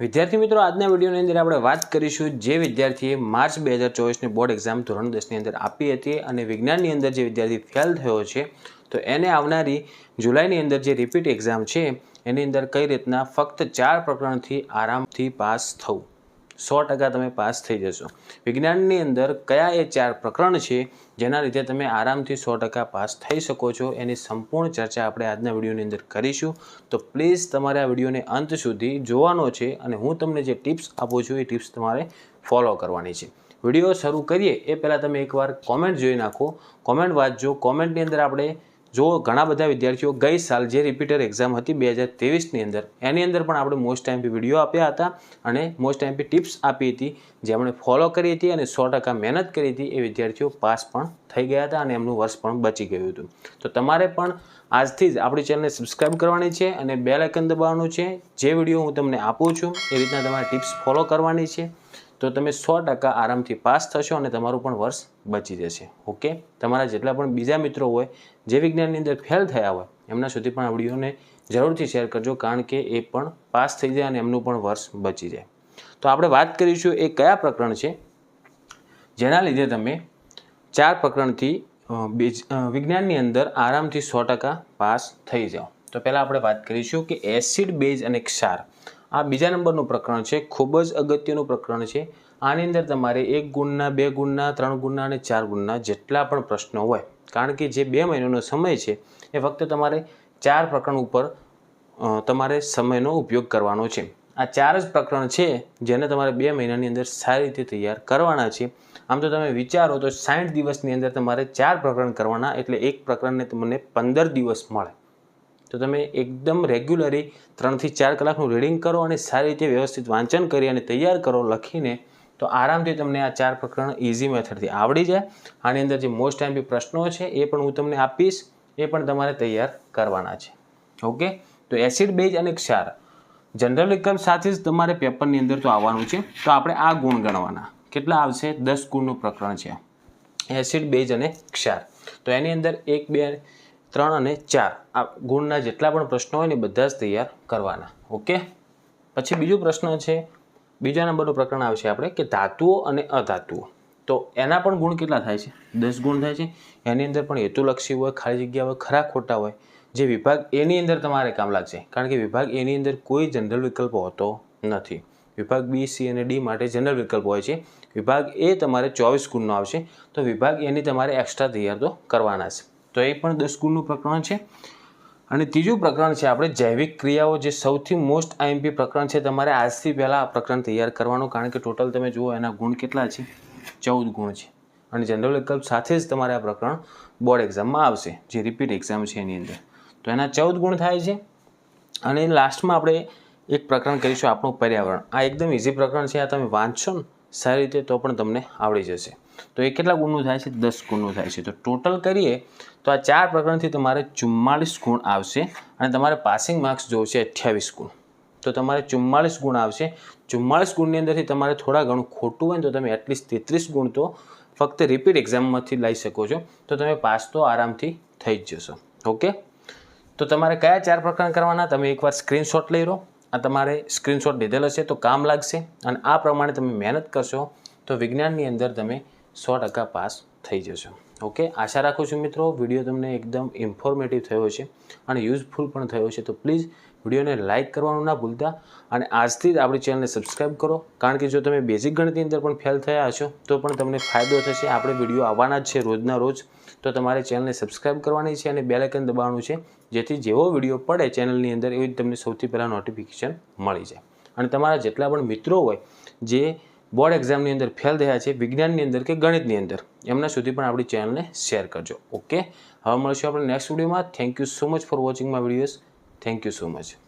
વિદ્યાર્થી મિત્રો, આજના વિડીયોની અંદર આપણે વાત કરીશું જે વિદ્યાર્થીએ માર્ચ બે હજાર ચોવીસની બોર્ડ એક્ઝામ ધોરણ દસની અંદર આપી હતી અને વિજ્ઞાનની અંદર જે વિદ્યાર્થી ફેલ થયો છે, તો એને આવનારી જુલાઈની અંદર જે રિપીટ એક્ઝામ છે, એની અંદર કઈ રીતના ફક્ત ચાર પ્રકરણથી આરામથી પાસ થવું. સો ટકા તમે પાસ થઈ જશો. વિજ્ઞાનની અંદર કયા એ ચાર પ્રકરણ છે જેના લીધે તમે આરામથી સો ટકા પાસ થઈ શકો છો એની સંપૂર્ણ ચર્ચા આપણે આજના વિડીયોની અંદર કરીશું. તો પ્લીઝ તમારે આ વિડીયોને અંત સુધી જોવાનો છે અને હું તમને જે ટિપ્સ આપું છું એ ટિપ્સ તમારે ફોલો કરવાની છે. વીડિયો શરૂ કરીએ, એ પહેલાં તમે એકવાર કોમેન્ટ જોઈ નાખો. કોમેન્ટ વાંચજો. કોમેન્ટની અંદર આપણે જો ઘણા બધા વિદ્યાર્થીઓ ગઈ સાલ જે રિપીટર એક્ઝામ હતી બે હજાર ત્રેવીસની અંદર, એની અંદર પણ આપણે મોસ્ટ ટાઈમપી વીડિયો આપ્યા હતા અને મોસ્ટ ટાઈમપી ટિપ્સ આપી હતી જેમણે ફોલો કરી હતી અને સો ટકા મહેનત કરી હતી, એ વિદ્યાર્થીઓ પાસ પણ થઈ ગયા હતા અને એમનું વર્ષ પણ બચી ગયું હતું. તો તમારે પણ આજથી જ આપણી ચેનલને સબસ્ક્રાઈબ કરવાની છે અને બે આઇકન દબાવવાનું છે. જે વીડિયો હું તમને આપું છું, એ રીતના તમારે ટિપ્સ ફોલો કરવાની છે. તો તમે સો ટકા આરામથી પાસ થશો અને તમારું પણ વર્ષ બચી જશે. ઓકે? તમારા જેટલા પણ બીજા મિત્રો હોય, જે વિજ્ઞાનની અંદર ફેલ થયા હોય, એમના સુધી પણ આ વિડીયોને જરૂરથી શેર કરજો, કારણ કે એ પણ પાસ થઈ જાય અને એમનું પણ વર્ષ બચી જાય. તો આપણે વાત કરીશું એ કયા પ્રકરણ છે? જેના લીધે તમે ચાર પ્રકરણથી વિજ્ઞાનની અંદર આરામથી સો ટકા પાસ થઈ જાઓ. તો પહેલાં આપણે વાત કરીશું કે એસિડ બેઝ અને ક્ષાર. આ બીજા નંબરનું પ્રકરણ છે, ખૂબ જ અગત્યનું પ્રકરણ છે. આની અંદર તમારે એક ગુણના, બે ગુણના, ત્રણ ગુણના અને ચાર ગુણના જેટલા પણ પ્રશ્નો હોય. કારણ કે જે બે મહિનાનો સમય છે, એ ફક્ત તમારે ચાર પ્રકરણ ઉપર તમારે સમયનો ઉપયોગ કરવાનો છે. આ ચાર જ પ્રકરણ છે, જેને તમારે બે મહિનાની અંદર સારી રીતે તૈયાર કરવાના છે. આમ તો તમે વિચારો તો સાઠ દિવસની અંદર તમારે ચાર પ્રકરણ કરવાના, એટલે એક પ્રકરણને તમને પંદર દિવસ મળે. તો તમે એકદમ રેગ્યુલરી ત્રણથી ચાર કલાકનું રીડિંગ કરો અને સારી રીતે વ્યવસ્થિત વાંચન કરી અને તૈયાર કરો લખીને, તો આરામથી તમને આ ચાર પ્રકરણ ઇઝી મેથડથી આવડી જાય. આની અંદર જે મોસ્ટ ટાઈમ પ્રશ્નો છે, એ પણ હું તમને આપીશ. એ પણ તમારે તૈયાર કરવાના છે. ઓકે તો એસિડ બેઝ અને ક્ષાર. જનરલ વિકલ્પ સાથે જ તમારે પેપરની અંદર તો આવવાનું છે. તો આપણે આ ગુણ ગણવાના. કેટલા આવશે? દસ ગુણનું પ્રકરણ છે. એસિડ બેઝ અને ક્ષાર. તો એની અંદર એક, બે ત્રણ અને ચાર. આ ગુણના જેટલા પણ પ્રશ્નો હોય ને બધા જ તૈયાર કરવાના. ઓકે? પછી બીજો પ્રશ્ન છે, બીજા નંબરનું પ્રકરણ આવશે આપણે કે ધાતુઓ અને અધાતુઓ. તો એના પણ ગુણ કેટલા થાય છે? દસ ગુણ થાય છે. એની અંદર પણ હેતુલક્ષી હોય, ખાલી જગ્યા હોય, ખરા ખોટા હોય. જે વિભાગ એની અંદર તમારે કામ લાગશે. કારણ કે વિભાગ એની અંદર કોઈ જનરલ વિકલ્પ હોતો નથી. વિભાગ બી, સી અને ડી માટે જનરલ વિકલ્પ હોય છે. વિભાગ એ તમારે ચોવીસ ગુણનો આવશે. તો વિભાગ એની તમારે એક્સ્ટ્રા તૈયાર તો કરવાના છે. તો એ પણ દસ ગુણનું પ્રકરણ છે. અને ત્રીજું પ્રકરણ છે આપણે જૈવિક ક્રિયાઓ જે સૌથી મોસ્ટ આઈએમપી પ્રકરણ છે, તમારે આજથી પહેલાં આ પ્રકરણ તૈયાર કરવાનું, કારણ કે ટોટલ તમે જુઓ એના ગુણ કેટલા છે? ચૌદ ગુણ છે. અને જનરલ વિકલ્પ સાથે જ તમારે આ પ્રકરણ બોર્ડ એક્ઝામમાં આવશે, જે રિપીટ એક્ઝામ છે એની અંદર. તો એના ચૌદ ગુણ થાય છે. અને લાસ્ટમાં આપણે એક પ્રકરણ કરીશું આપણું પર્યાવરણ. આ એકદમ ઇઝી પ્રકરણ છે, આ તમે વાંચશો ને સારી રીતે તો પણ તમને આવડી જશે. તો એ કેટલા ગુણનું થાય છે? દસ ગુણનું થાય છે. તો ટોટલ કરીએ તો આ ચાર પ્રકરણથી તમારે ચુમ્માળીસ ગુણ આવશે અને તમારે પાસિંગ માર્ક્સ જોશે અઠ્યાવીસ ગુણ. તો તમારે ચુમ્માળીસ ગુણ આવશે. ચુમ્માળીસ ગુણની અંદરથી તમારે થોડા ઘણું ખોટું હોય ને તો તમે એટલીસ્ટ તેત્રીસ ગુણ તો ફક્ત રિપીટ એક્ઝામમાંથી લઈ શકો છો. તો તમે પાસ તો આરામથી થઈ જ જશો. ઓકે? તો તમારે કયા ચાર પ્રકરણ કરવાના? તમે એકવાર સ્ક્રીનશોટ લઈ લો. આ તમારે સ્ક્રીનશોટ લીધેલો છે તો કામ લાગશે. અને આ પ્રમાણે તમે મહેનત કરશો તો વિજ્ઞાનની અંદર તમે સો ટકા પાસ થઈ જશો. ઓકે? આશા રાખું છું મિત્રો, વીડિયો તમને એકદમ ઇન્ફોર્મેટિવ થયો છે અને યુઝફુલ પણ થયો છે તો પ્લીઝ વિડીયોને લાઇક કરવાનું ના ભૂલતા અને આજથી જ આપણી ચેનલને સબસ્ક્રાઇબ કરો. કારણ કે જો તમે બેઝિક ગણિતની અંદર પણ ફેલ થયા હશો, તો પણ તમને ફાયદો થશે. આપણે વીડિયો આવવાના જ છે રોજના રોજ. તો તમારે ચેનલને સબસ્ક્રાઇબ કરવાની છે અને બેલેકન દબાવવાનું છે, જેથી જેવો વીડિયો પડે ચેનલની અંદર, એવી તમને સૌથી પહેલાં નોટિફિકેશન મળી જાય. અને તમારા જેટલા પણ મિત્રો હોય, જે બોર્ડ એક્ઝામની અંદર ફેલ થયા છે, વિજ્ઞાનની અંદર કે ગણિતની અંદર? એમના સુધી પણ આપણી ચેનલને શેર કરજો. ઓકે? હવે મળશું આપણે નેક્સ્ટ વિડીયોમાં. Thank you so much for watching my videos thank you so much